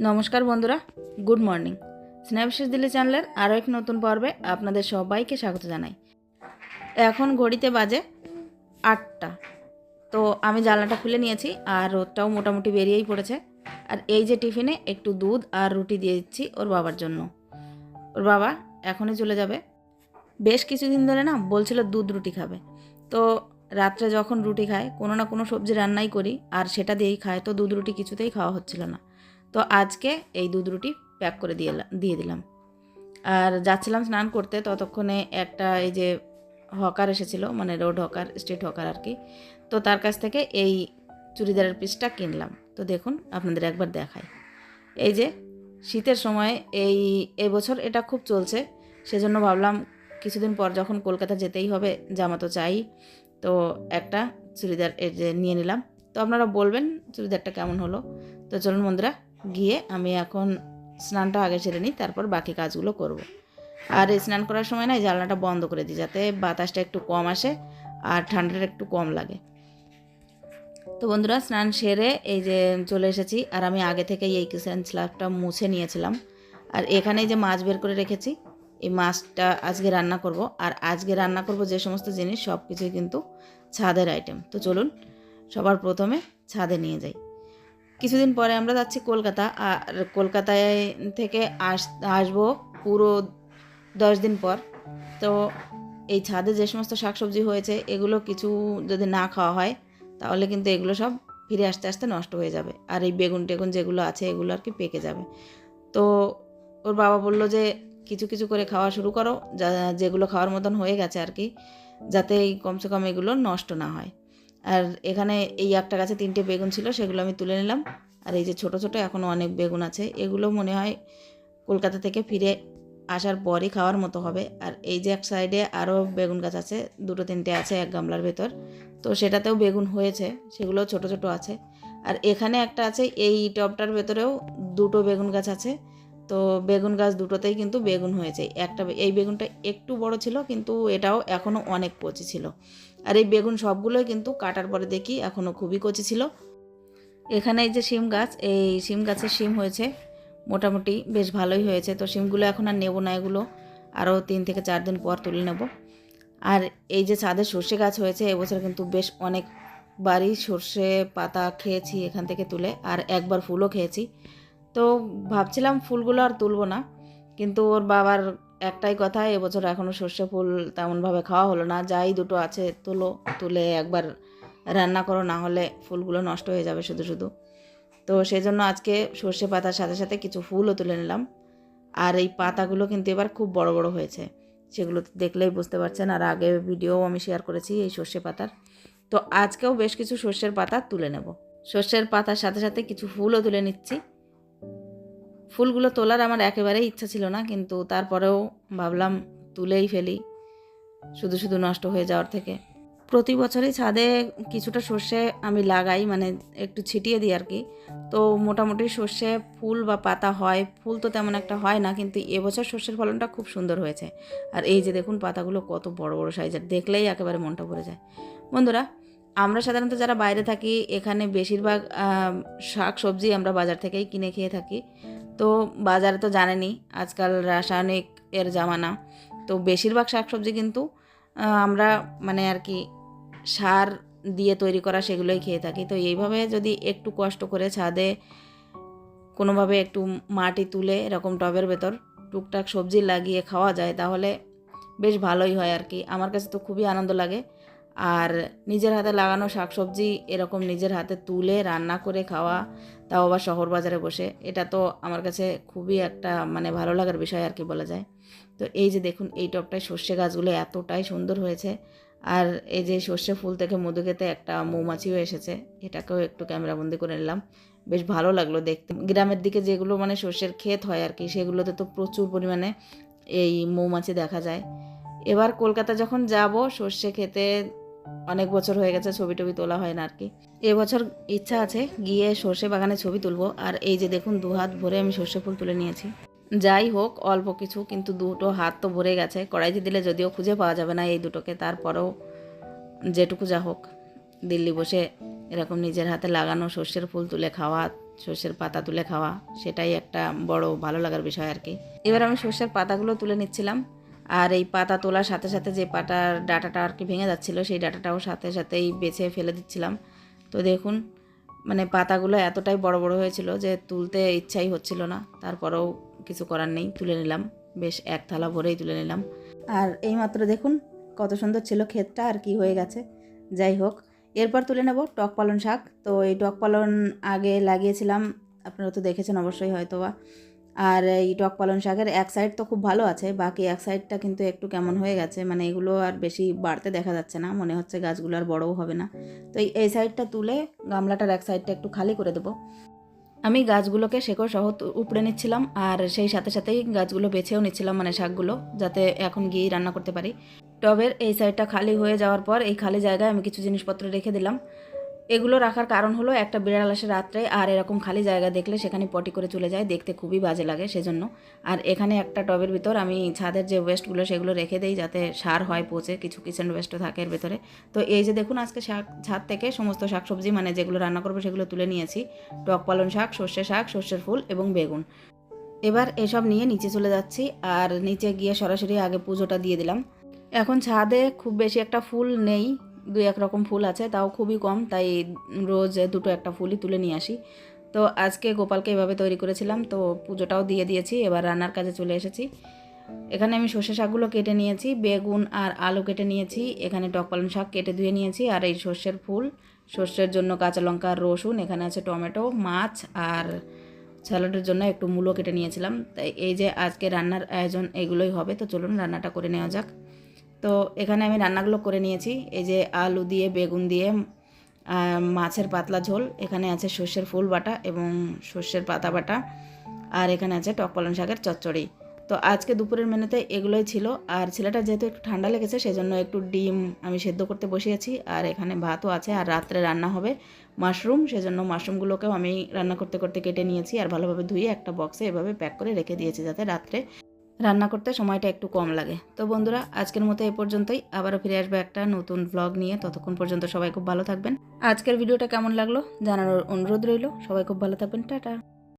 নমস্কার বন্ধুরা, good morning. স্ন্যাপশেষ Delhi চ্যানেলের আরও এক নতুন পর্বে আপনাদের সবাইকে স্বাগত জানাই। এখন ঘড়িতে বাজে আটটা। তো আমি জানলাটা খুলে নিয়েছি আর রোদটাও মোটামুটি বেরিয়েই পড়েছে। আর এই যে টিফিনে একটু দুধ আর রুটি দিয়ে দিচ্ছি ওর বাবার জন্য। ওর বাবা এখনই চলে যাবে। বেশ কিছুদিন ধরে না বলছিল দুধ রুটি খাবে। তো রাত্রে যখন রুটি খায়, কোনো না কোনো সবজি রান্নাই করি আর সেটা দিয়েই খায়। তো দুধ রুটি কিছুতেই খাওয়া হচ্ছিল না। তো আজকে এই দুধ রুটি প্যাক করে দিয়ে দিয়ে দিলাম। আর যাচ্ছিলাম স্নান করতে, ততক্ষণে একটা এই যে হকার এসেছিল মানে রোড হকার, স্ট্রিট হকার আর কি, তো তার কাছ থেকে এই চুড়িদারের পিসটা কিনলাম। তো দেখুন, আপনাদের একবার দেখাই। এই যে শীতের সময় এই এবছর এটা খুব চলছে, সেজন্য ভাবলাম কিছুদিন পর যখন কলকাতা যেতেই হবে, জামা তো চাই, তো একটা চুড়িদার যে নিয়ে নিলাম। তো আপনারা বলবেন চুড়িদারটা কেমন হলো। তো চলুন বন্ধুরা গিয়ে আমি এখন স্নানটা আগে সেরে নিই, তারপর বাকি কাজগুলো করব। আর এই স্নান করার সময় না জানলাটা বন্ধ করে দিই যাতে বাতাসটা একটু কম আসে আর ঠান্ডাটা একটু কম লাগে। তো বন্ধুরা, স্নান সেরে এই যে চলে এসেছি, আর আমি আগে থেকেই এই কিচেন স্ল্যাবটা মুছে নিয়েছিলাম। আর এখানে যে মাছ বের করে রেখেছি, এই মাছটা আজকে রান্না করব। আর আজকে রান্না করব যে সমস্ত জিনিস সব কিছুই কিন্তু ছাদের আইটেম তো চলুন, সবার প্রথমে ছাদে নিয়ে যাই। কিছুদিন পরে আমরা যাচ্ছি কলকাতা, আর কলকাতায় থেকে আস, আসব পুরো দশ দিন পর। তো এই ছাদে যে সমস্ত শাকসবজি হয়েছে, এগুলো কিছু যদি না খাওয়া হয়, তাহলে কিন্তু এগুলো সব ফিরে আসতে আসতে নষ্ট হয়ে যাবে। আর এই বেগুন টেগুন যেগুলো আছে, এগুলো আর কি পেকে যাবে। তো ওর বাবা বলল যে, কিছু কিছু করে খাওয়া শুরু করো, যা, যেগুলো খাওয়ার মতন হয়ে গেছে আর কি, যাতে এই কমসে কম এগুলো নষ্ট না হয়। আর এখানে এই একটা গাছে তিনটে বেগুন ছিল, সেগুলো আমি তুলে নিলাম। আর এই যে ছোট ছোট এখনও অনেক বেগুন আছে, এগুলো মনে হয় কলকাতা থেকে ফিরে আসার পরই খাওয়ার মতো হবে। আর এই যে এক সাইডে আরও বেগুন গাছ আছে, দুটো তিনটে আছে এক গামলার ভেতর। তো সেটাতেও বেগুন হয়েছে সেগুলো ছোট ছোট আছে। আর এখানে একটা আছে, এই টবটার ভেতরেও দুটো বেগুন গাছ আছে। তো বেগুন গাছ দুটোতেই কিন্তু বেগুন হয়েছে একটা এই বেগুনটা একটু বড় ছিল, কিন্তু এটাও এখনও অনেক কচি ছিল। আর এই বেগুন সবগুলোই কিন্তু কাটার পরে দেখি এখনও খুবই কচি ছিল। এখানে এই যে শিম গাছ, এই শিম গাছের শিম হয়েছে। মোটামুটি বেশ ভালোই হয়েছে। তো শিমগুলো এখন আর নেব না এগুলো। আরও তিন থেকে চার দিন পর তুলে নেব। আর এই যে ছাদে সর্ষে গাছ হয়েছে, এবছর কিন্তু বেশ অনেক বাড়ি সর্ষে পাতা খেয়েছি এখান থেকে তুলে। আর একবার ফুলও খেয়েছি। তো ভাবছিলাম ফুলগুলো আর তুলবো না, কিন্তু ওর বাবার একটাই কথা, এবছর এখনও সর্ষে ফুল তেমনভাবে খাওয়া হলো না, যাই দুটো আছে তুলো, তুলে একবার রান্না করো, না হলে ফুলগুলো নষ্ট হয়ে যাবে শুধু শুধু। তো সেই জন্য আজকে সর্ষে পাতার সাথে সাথে কিছু ফুলও তুলে নিলাম। আর এই পাতাগুলো কিন্তু এবার খুব বড় বড় হয়েছে, সেগুলো দেখলেই বুঝতে পারছেন। আর আগে ভিডিও আমি শেয়ার করেছি এই সর্ষে পাতার। তো আজকেও বেশ কিছু সর্ষের পাতা তুলে নেব। সর্ষের পাতার সাথে সাথে কিছু ফুলও তুলে নিচ্ছি। ফুলগুলো তোলার আমার একেবারেই ইচ্ছা ছিল না, কিন্তু তারপরেও ভাবলাম তুলেই ফেলি, শুধু শুধু নষ্ট হয়ে যাওয়ার থেকে। প্রতি বছরই ছাদে কিছুটা সর্ষে আমি লাগাই মানে একটু ছিটিয়ে দিই আর কি। তো মোটামুটি সর্ষে ফুল বা পাতা হয়, ফুল তো তেমন একটা হয় না, কিন্তু এবছর সর্ষের ফলনটা খুব সুন্দর হয়েছে। আর এই যে দেখুন পাতাগুলো কত বড় বড় সাইজের, দেখলেই একেবারে মনটা ভরে যায়। বন্ধুরা, আমরা সাধারণত যারা বাইরে থাকি, এখানে বেশিরভাগ শাক সবজি আমরা বাজার থেকেই কিনে খেয়ে থাকি। তো বাজারে তো জানেনি আজকাল রাসায়নিক এর জামানা। তো বেশিরভাগ শাকসবজি কিন্তু আমরা মানে আর কি সার দিয়ে তৈরি করা সেগুলোই খেয়ে থাকি। তো এইভাবে যদি একটু কষ্ট করে ছাদে কোনোভাবে একটু মাটি তুলে এরকম টবের ভেতর টুকটাক সবজি লাগিয়ে খাওয়া যায়, তাহলে বেশ ভালোই হয় আর কি। আমার কাছে তো খুবই আনন্দ লাগে। আর নিজের হাতে লাগানো শাকসবজি এরকম নিজের হাতে তুলে রান্না করে খাওয়া তাও আবার শহর বাজারে বসে। এটা তো আমার কাছে খুবই একটা মানে ভালো লাগার বিষয় আর কি বলা যায়। তো এই যে দেখুন, এই টপটায় সর্ষে গাছগুলো এতটাই সুন্দর হয়েছে। আর এই যে সর্ষে ফুল থেকে মধু খেতে একটা মৌমাছিও এসেছে, এটাকেও একটু ক্যামেরাবন্দি করে নিলাম। বেশ ভালো লাগল দেখতে। গ্রামের দিকে যেগুলো মানে সর্ষের ক্ষেত হয় আর কি, সেগুলোতে তো প্রচুর পরিমাণে এই মৌমাছি দেখা যায়। এবার কলকাতা যখন যাব, সর্ষে খেতে অনেক বছর হয়ে গেছে ছবি টবি তোলা হয় না আর কি। এবছর ইচ্ছা আছে গিয়ে সর্ষে বাগানে ছবি তুলবো। আর এই যে দেখুন, দু হাত ভরে আমি সর্ষে ফুল তুলে নিয়েছি। যাই হোক, অল্প কিছু, কিন্তু দুটো হাত তো ভরে গেছে। কড়াইতে দিলে যদিও খুঁজে পাওয়া যাবে না এই দুটোকে, তারপরেও যেটুকু যা হোক, দিল্লি বসে এরকম নিজের হাতে লাগানো সর্ষের ফুল তুলে খাওয়া, সর্ষের পাতা তুলে খাওয়া, সেটাই একটা বড় ভালো লাগার বিষয় আর কি। এবার আমি সর্ষের পাতাগুলো তুলে নিচ্ছিলাম। আর এই পাতা তোলার সাথে সাথে যে পাতার ডাটাটা আর কি ভেঙে যাচ্ছিল, সেই ডাটাটাও সাথে সাথেই বেছে ফেলে দিচ্ছিলাম। তো দেখুন মানে পাতাগুলো এতটাই বড় বড় হয়েছিল যে তুলতে ইচ্ছাই হচ্ছিল না। তারপরেও কিছু করার নেই, তুলে নিলাম। বেশ এক থালা ভরেই তুলে নিলাম। আর এইমাত্র দেখুন, কত সুন্দর ছিল ক্ষেতটা আর কি হয়ে গেছে। যাই হোক, এরপর তুলে নেব টক পালন শাক। তো এই টক পালন আগে লাগিয়েছিলাম, আপনারা তো দেখেছেন অবশ্যই হয়তো বা আর এই টক পালন শাকের এক সাইড তো খুব ভালো আছে, বাকি এক সাইডটা কিন্তু একটু কেমন হয়ে গেছে মানে এগুলো আর বেশি বাড়তে দেখা যাচ্ছে না, মনে হচ্ছে গাছগুলো আর বড়ও হবে না। তো এই সাইডটা তুলে গামলাটার এক সাইডটা একটু খালি করে দেবো। আমি গাছগুলোকে শেকড় সহ উপড়ে নিচ্ছিলাম, আর সেই সাথে সাথেই গাছগুলো বেছেও নিচ্ছিলাম মানে শাকগুলো, যাতে এখন গিয়েই রান্না করতে পারি। টবের এই সাইডটা খালি হয়ে যাওয়ার পর এই খালি জায়গায় আমি কিছু জিনিসপত্র রেখে দিলাম। এগুলো রাখার কারণ হলো একটা বিড়াল আসে রাত্রে আর এরকম খালি জায়গা দেখলে সেখানে পটি করে চলে যায়, দেখতে খুবই বাজে লাগে সেজন্য। আর এখানে একটা টবের ভিতর আমি ছাদের যে ওয়েস্টগুলো সেগুলো রেখে দেই যাতে সার হয় পচে, কিছু কিচেন ওয়েস্টও থাকে এর ভেতরে। তো এই যে দেখুন আজকে শাক, ছাদ থেকে সমস্ত শাকসবজি মানে যেগুলো রান্না করব সেগুলো তুলে নিয়েছি। টক পালন শাক, সর্ষে শাক, সর্ষের ফুল এবং বেগুন। এবার এসব নিয়ে নিচে চলে যাচ্ছি আর নিচে গিয়ে সরাসরি আগে পুজোটা দিয়ে দিলাম। এখন ছাদে খুব বেশি একটা ফুল নেই দুই এক রকম ফুল আছে, তাও খুবই কম। তাই রোজ দুটো একটা ফুলই তুলে নিয়ে আসি। তো আজকে গোপালকে এভাবে তৈরি করেছিলাম, তো পুজোটাও দিয়ে দিয়েছি, এবার রান্নার কাজে চলে এসেছি। এখানে আমি সর্ষে শাকগুলো কেটে নিয়েছি, বেগুন আর আলু কেটে নিয়েছি, এখানে টক পালং শাক কেটে ধুয়ে নিয়েছি, আর এই সর্ষের ফুল। সর্ষের জন্য কাঁচা লঙ্কা, রসুন, এখানে আছে টমেটো, মাছ, আর স্যালাডের জন্য একটু মূলো কেটে নিয়েছিলাম। তাই এই যে আজকে রান্নার আয়োজন এগুলোই হবে, তো চলুন রান্নাটা করে নেওয়া যাক। তো এখানে আমি রান্নাগুলো করে নিয়েছি। এই যে আলু দিয়ে, বেগুন দিয়ে মাছের পাতলা ঝোল, এখানে আছে সর্ষের ফুল বাটা এবং সর্ষের পাতা বাটা, আর এখানে আছে টক পালং শাকের চচ্চড়ি। তো আজকে দুপুরের মেনুতে এগুলোই ছিল। আর ছেলেটা যেহেতু একটু ঠান্ডা লেগেছে, সেজন্য একটু ডিম আমি সেদ্ধ করতে বসিয়েছি আর এখানে ভাতও আছে, আর রাত্রে রান্না হবে মাশরুম, সেজন্য মাশরুমগুলোকেও আমি রান্না করতে করতে কেটে নিয়েছি। আর ভালোভাবে ধুয়ে একটা বক্সে এভাবে প্যাক করে রেখে দিয়েছি যাতে রাত্রে রান্না করতে সময়টা একটু কম লাগে। তো বন্ধুরা, আজকের মতো এ পর্যন্তই। আবারও ফিরে আসবে একটা নতুন ব্লগ নিয়ে। ততক্ষণ পর্যন্ত সবাই খুব ভালো থাকবেন। আজকের ভিডিওটা কেমন লাগল জানানোর অনুরোধ রইল। সবাই খুব ভালো থাকবেন। টাটা।